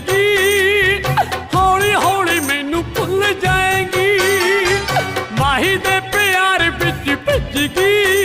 ਭਿੱਜ ਹੌਲੀ ਹੌਲੀ ਮੈਨੂੰ ਭੁੱਲ ਜਾਏਗੀ। ਮਾਹੀ ਦੇ ਪਿਆਰ ਵਿੱਚ ਭਿੱਜ ਗਈ।